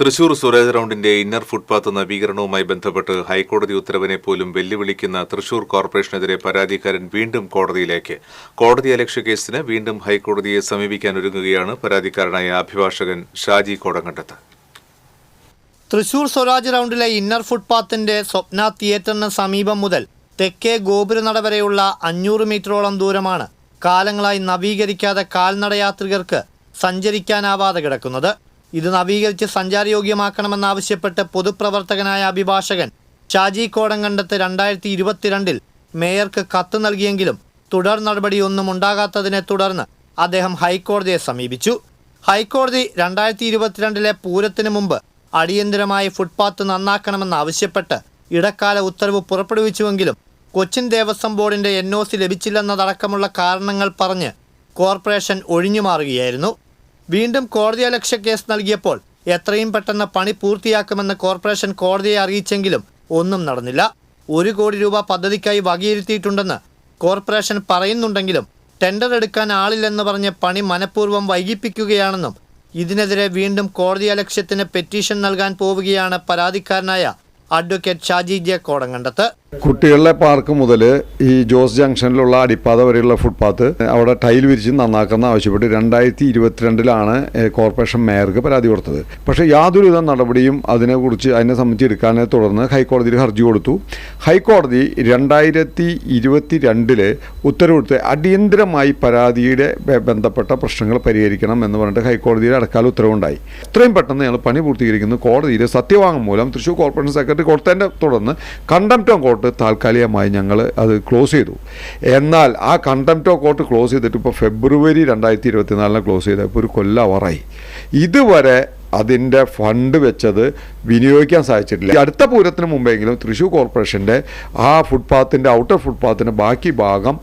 തൃശൂർ സ്വരാജ് റൌണ്ടിന്റെ inner footpath നവീകരണവുമായി ബന്ധപ്പെട്ട് ഹൈക്കോടതി ഉത്തരവിനെ പോലും വെല്ലുവിളിക്കുന്ന തൃശൂർ കോർപ്പറേഷനെതിരെ പരാതിക്കാരൻ വീണ്ടും കോടതിയിലേക്ക്. കോടതി അലക്ഷ്യ കേസിന് വീണ്ടും ഹൈക്കോടതിയെ സമീപിക്കാൻ ഒരുങ്ങുകയാണ് പരാതിക്കാരനായ അഭിഭാഷകൻ ഷാജി കോടങ്കണ്ടത്ത്. തൃശൂർ സ്വരാജ് റൗണ്ടിലെ ഇന്നർ ഫുട്പാത്തിന്റെ സ്വപ്ന തിയേറ്ററിന് സമീപം മുതൽ തെക്കേ ഗോപുരനട വരെയുള്ള അഞ്ഞൂറ് മീറ്ററോളം ദൂരമാണ് കാലങ്ങളായി നവീകരിക്കാതെ കാൽനടയാത്രികർക്ക് സഞ്ചരിക്കാനാവാതെ കിടക്കുന്നത്. ഇത് നവീകരിച്ച് സഞ്ചാരയോഗ്യമാക്കണമെന്നാവശ്യപ്പെട്ട് പൊതുപ്രവർത്തകനായ അഭിഭാഷകൻ ഷാജി കോടങ്കണ്ടത്ത് രണ്ടായിരത്തി ഇരുപത്തിരണ്ടിൽ മേയർക്ക് കത്ത് നൽകിയെങ്കിലും തുടർ നടപടിയൊന്നും ഉണ്ടാകാത്തതിനെ തുടർന്ന് അദ്ദേഹം ഹൈക്കോടതിയെ സമീപിച്ചു. ഹൈക്കോടതി രണ്ടായിരത്തി ഇരുപത്തിരണ്ടിലെ പൂരത്തിന് മുമ്പ് അടിയന്തരമായി ഫുട്പാത്ത് നന്നാക്കണമെന്നാവശ്യപ്പെട്ട് ഇടക്കാല ഉത്തരവ് പുറപ്പെടുവിച്ചുവെങ്കിലും കൊച്ചിൻ ദേവസ്വം ബോർഡിന്റെ എൻ ഒ സി ലഭിച്ചില്ലെന്നതടക്കമുള്ള കാരണങ്ങൾ പറഞ്ഞ് കോർപ്പറേഷൻ ഒഴിഞ്ഞുമാറുകയായിരുന്നു. വീണ്ടും കോടതിയലക്ഷ്യ കേസ് നൽകിയപ്പോൾ എത്രയും പെട്ടെന്ന് പണി പൂർത്തിയാക്കുമെന്ന് കോർപ്പറേഷൻ കോടതിയെ അറിയിച്ചെങ്കിലും ഒന്നും നടന്നില്ല. ഒരു കോടി രൂപ പദ്ധതിക്കായി വകയിരുത്തിയിട്ടുണ്ടെന്ന് കോർപ്പറേഷൻ പറയുന്നുണ്ടെങ്കിലും ടെൻഡർ എടുക്കാൻ ആളില്ലെന്ന് പറഞ്ഞ് പണി മനഃപൂർവം വൈകിപ്പിക്കുകയാണെന്നും ഇതിനെതിരെ വീണ്ടും കോടതിയലക്ഷ്യത്തിന് പെറ്റീഷൻ നൽകാൻ പോവുകയാണ് പരാതിക്കാരനായ അഡ്വക്കേറ്റ് ഷാജി ജെ കോടങ്കണ്ടത്ത് കുട്ടികളുടെ പാർക്ക് മുതൽ ഈ ജോസ് ജംഗ്ഷനിലുള്ള അടിപ്പാത വരെയുള്ള ഫുട്പാത്ത് അവിടെ ടൈൽ വിരിച്ച് നന്നാക്കുന്ന ആവശ്യപ്പെട്ട് രണ്ടായിരത്തി ഇരുപത്തിരണ്ടിലാണ് കോർപ്പറേഷൻ മേയർക്ക് പരാതി കൊടുത്തത്. പക്ഷേ യാതൊരുവിധ നടപടിയും അതിനെക്കുറിച്ച് അതിനെ സംബന്ധിച്ച് എടുക്കാനെ തുടർന്ന് ഹൈക്കോടതിയിൽ ഹർജി കൊടുത്തു. ഹൈക്കോടതി രണ്ടായിരത്തി ഇരുപത്തി രണ്ടിൽ ഉത്തരവെടുത്ത് അടിയന്തരമായി പരാതിയുടെ ബന്ധപ്പെട്ട പ്രശ്നങ്ങൾ പരിഹരിക്കണം എന്ന് പറഞ്ഞിട്ട് ഹൈക്കോടതിയിൽ അടക്കാൽ ഉത്തരവുണ്ടായി. ഇത്രയും പെട്ടെന്ന് ഞങ്ങൾ പണി പൂർത്തീകരിക്കുന്നു. കോടതിയിൽ സത്യവാങ്മൂലം തൃശ്ശൂർ കോർപ്പറേഷൻ സെക്രട്ടറി കൊടുത്തതിന്റെ തുടർന്ന് കണ്ടംപ്റ്റം ഓഫ് കോർട്ട് താൽക്കാലികമായി ഞങ്ങൾ അത് ക്ലോസ് ചെയ്തു. എന്നാൽ ആ കണ്ടംപ്റ്റ് ഓഫ് കോർട്ട് ക്ലോസ് ചെയ്തിട്ട് ഇപ്പോൾ ഫെബ്രുവരി രണ്ടായിരത്തി ഇരുപത്തിനാലിന് ക്ലോസ് ചെയ്തപ്പോൾ ഒരു കൊല്ലവറായി ഇതുവരെ അതിന്റെ ഫണ്ട് വെച്ചത് വിനിയോഗിക്കാൻ സാധിച്ചിട്ടില്ല. അടുത്ത പൂരത്തിന് മുമ്പെങ്കിലും തൃശ്ശൂർ കോർപ്പറേഷന്റെ ആ ഫുട്പാത്തിന്റെ ഔട്ടർ ഫുട്പാത്തിന്റെ ബാക്കി ഭാഗം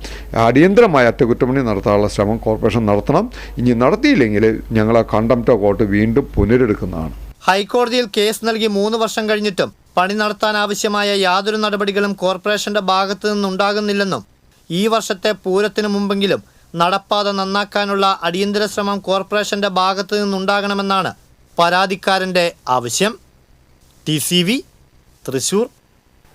അടിയന്തരമായ അറ്റകുറ്റപ്പണി നടത്താനുള്ള ശ്രമം കോർപ്പറേഷൻ നടത്തണം. ഇനി നടത്തിയില്ലെങ്കിൽ ഞങ്ങൾ ആ കണ്ടംപ്റ്റ് കോർട്ട് വീണ്ടും പുനരെടുക്കുന്നതാണ്. ഹൈക്കോടതിയിൽ കേസ് നൽകി മൂന്ന് വർഷം കഴിഞ്ഞിട്ടും പണി നടത്താൻ ആവശ്യമായ യാതൊരു നടപടികളും കോർപ്പറേഷന്റെ ഭാഗത്തു നിന്നുണ്ടാകുന്നില്ലെന്നും ഈ വർഷത്തെ പൂരത്തിനു മുമ്പെങ്കിലും നടപ്പാത നന്നാക്കാനുള്ള അടിയന്തര ശ്രമം കോർപ്പറേഷന്റെ ഭാഗത്തു നിന്നുണ്ടാകണമെന്നാണ് പരാതിക്കാരന്റെ ആവശ്യം. T C V Thrissur.